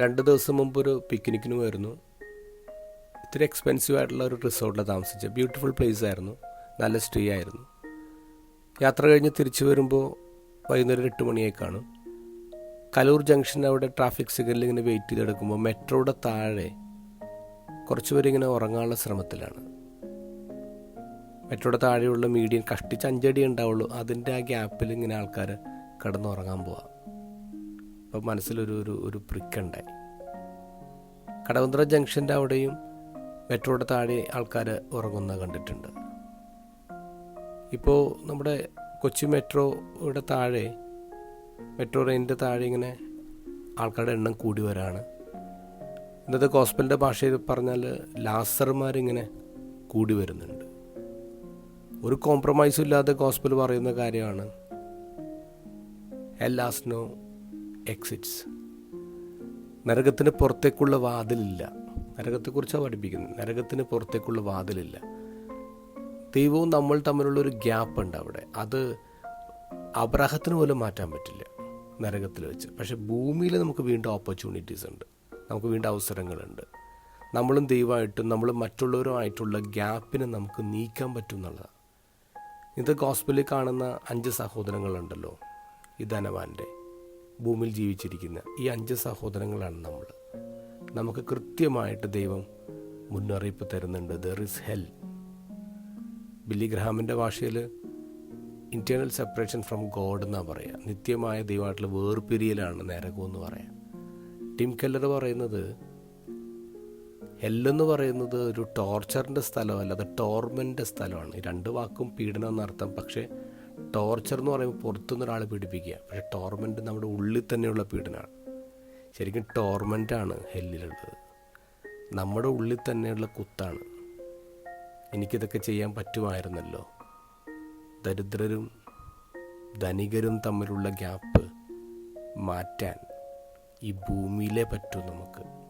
രണ്ട് ദിവസം മുമ്പ് ഒരു പിക്നിക്കിന് പോയിരുന്നു. ഇത്തിരി എക്സ്പെൻസീവ് ആയിട്ടുള്ള ഒരു റിസോർട്ടിൽ താമസിച്ചത് ബ്യൂട്ടിഫുൾ പ്ലേസ് ആയിരുന്നു. നല്ല സ്റ്റേ ആയിരുന്നു. യാത്ര കഴിഞ്ഞ് തിരിച്ചു വരുമ്പോൾ വൈകുന്നേരം എട്ട് മണിയായി കാണും. കലൂർ ജംഗ്ഷൻ അവിടെ ട്രാഫിക് സിഗ്നലിൽ ഇങ്ങനെ വെയിറ്റ് ചെയ്തെടുക്കുമ്പോൾ മെട്രോയുടെ താഴെ കുറച്ച് പേരിങ്ങനെ ഉറങ്ങാനുള്ള ശ്രമത്തിലാണ്. മെട്രോയുടെ താഴെയുള്ള മീഡിയം കഷ്ടിച്ച് അഞ്ചടി ഉണ്ടാവുള്ളൂ. അതിന്റെ ആ ഗ്യാപ്പിൽ ഇങ്ങനെ ആൾക്കാർ കിടന്നുറങ്ങാൻ പോവാം. അപ്പോൾ മനസ്സിലൊരു ഒരു ഒരു പ്രിക്കുണ്ടായി. കടവന്ത്ര ജംഗ്ഷന്റെ അവിടെയും മെട്രോയുടെ താഴെ ആൾക്കാർ ഉറങ്ങുന്ന കണ്ടിട്ടുണ്ട്. ഇപ്പോൾ നമ്മുടെ കൊച്ചി മെട്രോയുടെ താഴെ മെട്രോ റെയിന്റെ താഴെ ഇങ്ങനെ ആൾക്കാരുടെ എണ്ണം കൂടി വരാണ്. ഇന്നത്തെ ഗോസ്പലിന്റെ ഭാഷയിൽ പറഞ്ഞാൽ ലാസർമാരിങ്ങനെ കൂടി വരുന്നുണ്ട്. ഒരു കോംപ്രമൈസും ഇല്ലാതെ ഗോസ്പൽ പറയുന്ന കാര്യമാണ് എല്ലാസ് നോ എക്സിറ്റ്സ് നരകത്തിന് പുറത്തേക്കുള്ള വാതിലില്ല. നരകത്തെക്കുറിച്ചാണ് പഠിപ്പിക്കുന്നത്. നരകത്തിന് പുറത്തേക്കുള്ള വാതിലില്ല. ദൈവവും നമ്മൾ തമ്മിലുള്ള ഒരു ഗ്യാപ്പ് ഉണ്ട് അവിടെ. അത് അബ്രാഹത്തിന് പോലും മാറ്റാൻ പറ്റില്ല നരകത്തിൽ വെച്ച്. പക്ഷെ ഭൂമിയിൽ നമുക്ക് വീണ്ടും ഓപ്പർച്യൂണിറ്റീസ് ഉണ്ട്. നമുക്ക് വീണ്ടും അവസരങ്ങളുണ്ട്. നമ്മളും ദൈവമായിട്ടും നമ്മൾ മറ്റുള്ളവരുമായിട്ടുള്ള ഗ്യാപ്പിനെ നമുക്ക് നീക്കാൻ പറ്റും എന്നുള്ളതാണ് ഇത് ഗോസ്പിലിൽ കാണുന്ന അഞ്ച് സഹോദരങ്ങളുണ്ടല്ലോ. ഈ ധനവാന്റെ ഭൂമിയിൽ ജീവിച്ചിരിക്കുന്ന ഈ അഞ്ച് സഹോദരങ്ങളാണ് നമ്മൾ. നമുക്ക് കൃത്യമായിട്ട് ദൈവം മുന്നറിയിപ്പ് തരുന്നുണ്ട്. ദർ ഇസ് ഹെൽ ബില്ലി ഗ്രഹാമിന്റെ ഭാഷയിൽ ഇന്റേർണൽ സെപ്പറേഷൻ ഫ്രം ഗോഡ് എന്നാണ് പറയുക നിത്യമായ ദൈവമായിട്ടുള്ള വേർപിരിയലാണ് നരകം എന്ന് പറയാം. ടിം കെല്ലർ പറയുന്നത് ഹെല്ലെന്ന് പറയുന്നത് ഒരു ടോർച്ചറിന്റെ സ്ഥലമല്ല അത് ടോർമെന്റെ സ്ഥലമാണ്. രണ്ട് വാക്കും പീഡനം എന്നർത്ഥം. പക്ഷേ ടോർച്ചർ എന്ന് പറയുമ്പോൾ പുറത്തുനിന്ന് ഒരാളെ പീഡിപ്പിക്കുക. പക്ഷേ ടോർമെന്റ് നമ്മുടെ ഉള്ളിൽ തന്നെയുള്ള പീഡനമാണ്. ശരിക്കും ടോർമെന്റാണ് ഹെല്ലിലുള്ളത്. നമ്മുടെ ഉള്ളിൽ തന്നെയുള്ള കുത്താണ്. എനിക്കിതൊക്കെ ചെയ്യാൻ പറ്റുമായിരുന്നല്ലോ. ദരിദ്രരും ധനികരും തമ്മിലുള്ള ഗ്യാപ്പ് മാറ്റാൻ ഈ ഭൂമിയിലേ പറ്റൂ നമുക്ക്.